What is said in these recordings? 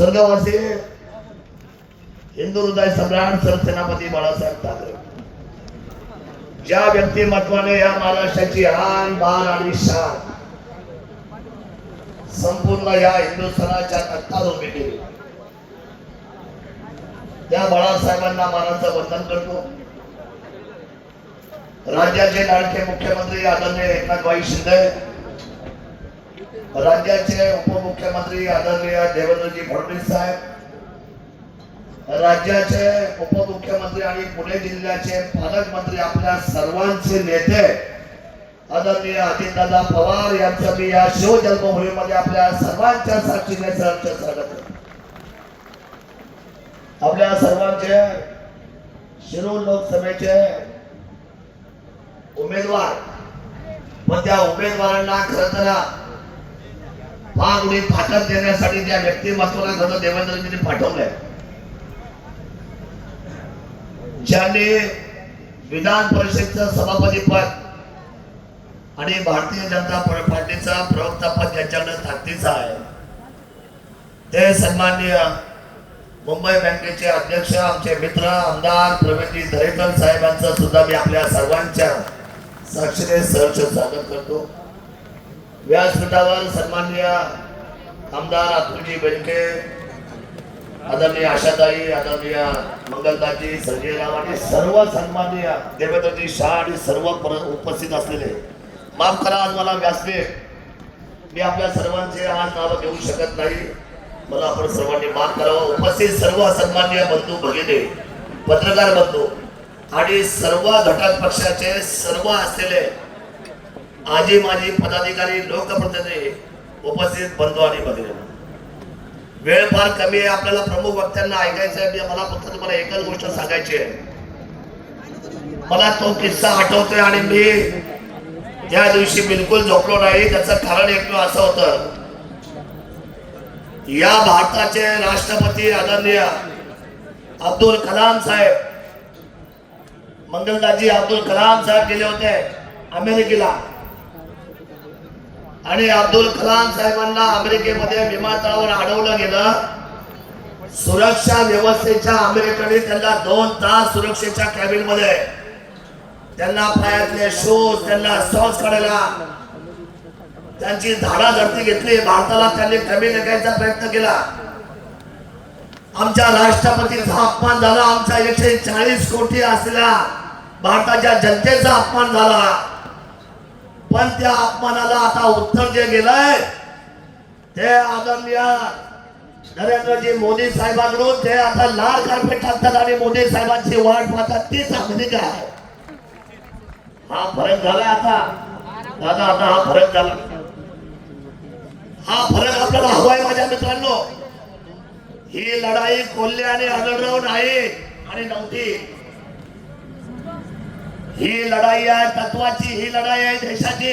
स्वर्गवासी हिंदू हृदय सम्राट सरसेनापती बाळासाहेब ठाकरे. ज्या व्यक्तिमत्वाने या महाराष्ट्राची हान बाण आणि शान संपूर्ण या हिंदुस्थानाच्या तख्तावर उभी केली त्या बाळासाहेबांना मानाचं वंदन करतो. राज्याचे लाडके मुख्यमंत्री आदरणीय एकनाथभाई शिंदे राज्याचे उपमुख्यमंत्री आदरणीय देवेंद्रजी फडणवीस साहेब राज्याचे उपमुख्यमंत्री आणि पुणे जिल्ह्याचे पालकमंत्री आपल्या सर्वांचे नेते आदरणीय अजितदादा पवार यांचं मी या शिवजन्मभूमीमध्ये आपल्या सर्वांच्या साक्षीने सहर्ष स्वागत आपल्या सर्वांचे शिरूर लोकसभेचे उमेदवार पण त्या उमेदवारांना खरं तर फार उडी फाटत देण्यासाठी त्या व्यक्तिमत्वाला खरं देवेंद्रजींनी पाठवलंय ज्याने विधान परिषदचं सभापती पद आणि भारतीय जनता पार्टीचा प्रवक्ता पद ज्याच्याकडे ताकदीचा आहे ते सन्माननीय मुंबई बँकेचे अध्यक्ष आमचे मित्र आमदार प्रवीणजी दरेकर साहेबांचं सुद्धा मी आपल्या सर्वांच्या साक्षीने सहर्ष स्वागत करतो. व्यासपीठावर सन्माननीय आमदार अतुलजी बेनके आदरणीय आशाताई आदरणीय मंगलदाजी संजयराव आणि सर्व सन्माननीय देवेंद्रजी शाह आणि सर्व उपस्थित असलेले. माफ करा आज मला व्यासपीठ. मी आपल्या सर्वांचे आज नाव घेऊ शकत नाही. मला आपण सर्वांनी माफ करावं. उपस्थित सर्व सन्मान्य बंधू भगिने पत्रकार बंधू आणि सर्व घटक पक्षाचे सर्व असलेले आजी माजी पदाधिकारी लोकप्रतिनिधी उपस्थित बंधू आणि भगिनी. वेळ फार कमी आहे आपल्याला प्रमुख वक्त्यांना ऐकायचं आहे. मला फक्त तुम्हाला एकच गोष्ट सांगायची आहे. मला तो किस्सा आठवतोय आणि मी त्या दिवशी बिलकुल झोपलो नाही. त्याचं कारण एक असं होतं. या भारताचे राष्ट्रपती आदरणीय अब्दुल कलाम साहेब मंगलदाजी अब्दुल कलाम साहेब गेले होते अमेरिकेला. आणि अब्दुल कलाम साहेबांना अमेरिकेमध्ये विमानतळावर अडवलं गेलं. सुरक्षा व्यवस्थेच्या अमेरिकेने त्यांना दोन तास सुरक्षेच्या कॅबिनमध्ये त्यांना पायातले शूज त्यांना सॉस काढायला त्यांची झाडा झडती घेतली. भारताला त्यांनी कमी लेखायचा प्रयत्न केला. आमच्या राष्ट्रपतीचा अपमान झाला. आमच्या एकशे चाळीस कोटी असलेल्या भारताच्या जनतेचा अपमान झाला. पण त्या अपमानाला आता उत्तर जे गेलंय ते आदरणीय नरेंद्रजी मोदी साहेबांकडून ते आता लाल कार्पेट टाकतात आणि मोदी साहेबांची वाट पाहतात तीच अमेरिका आहे? हा फरक झालाय आता. दादा आता हा फरक झाला. हा फरक आपल्याला हवाय माझ्या मित्रांनो. ही लढाई कोल्हे आणि आढळराव नाही आणि नव्हती. ही लढाई आहे तत्वाची ही लढाई आहे देशाची.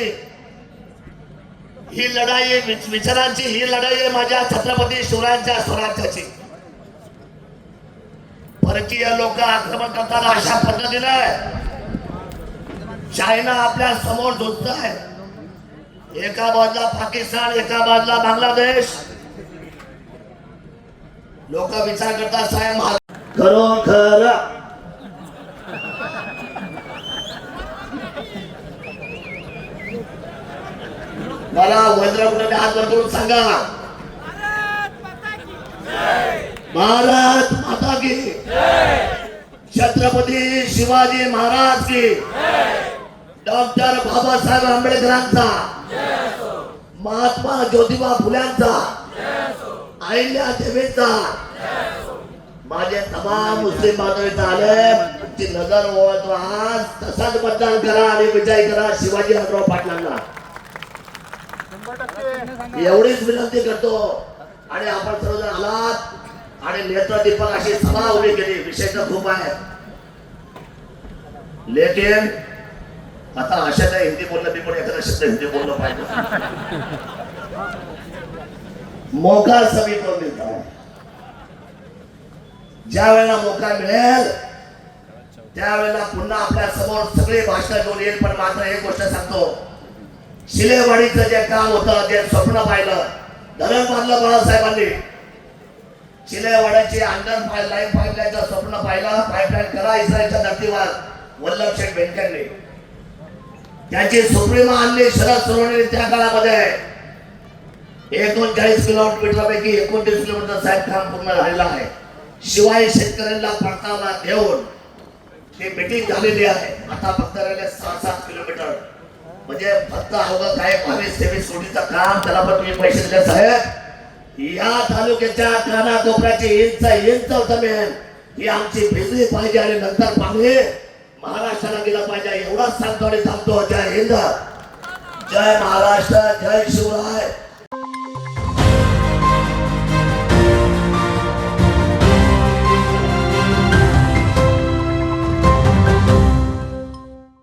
ही लढाई आहे विचारांची ही लढाई आहे माझ्या छत्रपती शिवरायांच्या स्वराज्याची. परकीय लोक आक्रमण करताना अशा पद्धतीने चायना आपल्यासमोर धुत आहे एका बाजूला पाकिस्तान एका बाजूला बांगलादेश. लोक विचार करतात साहेब खरोखर मला वज्र कुठे हात वरतून सांगा. भारत माता की. छत्रपती शिवाजी महाराज की. डॉक्टर बाबासाहेब आंबेडकरांचा. महात्मा ज्योतिबा फुल्यांचा. अहिल्या देवीचा. माझे तमाम मुस्लिम बांधवीचा आले नजर ओळखतो आज. तसाच मतदान करा आणि विजय करा शिवाजी हरराव पाटलांना. एवढीच विनंती करतो. आणि आपण सर्वजण आलात. आणि नेत्र दीपक अशी सभा उभी केली. विषय तर खूप आहे. लेकिन आता अशा त्या हिंदी बोललं मी पण एखादा शब्द हिंदी बोललो पाहिजे. मोका सभी को मिळता ज्या वेळेला मोका मिळेल त्यावेळेला पुन्हा आपल्यासमोर सगळे भाषण घेऊन येईल. पण मात्र एक गोष्ट सांगतो. शिलेवाडीचं जे काम होतं ते स्वप्न पाहिलं धरण बांधलं बाळासाहेबांनी शिलेवाड्याची अंडर पाईप लाईन पाईपलाईनचं स्वप्न पाहिलं पाईपलाईन करा इस्रायलच्या धर्तीवर वल्लभ शेठ बेनकेंनी त्याची सुप्रीमा आणली शरद सोनवणे त्या काळामध्ये. एकोणचाळीस किलोमीटर पैकी एकोणतीस किलोमीटर साहेब काम पूर्ण झालेलं आहे. शिवाय शेतकऱ्यांना परतावा घेऊन ती मिटिंग झालेली आहे. आता फक्त राहिले सहा सात किलोमीटर. म्हणजे फक्त अवघं काय बावीस तेवीस कोटीचं काम त्याला पण तुम्ही पैसे दिले साहेब. या तालुक्याच्या काना कोपऱ्याची इंच इंच जमीन ही आमची भिजली पाहिजे आणि नंतर पाणी महाराष्ट्राला गेला पाहिजे एवढाच सांगतो आणि थांबतो. जय हिंद. जय महाराष्ट्र जय शिवराय.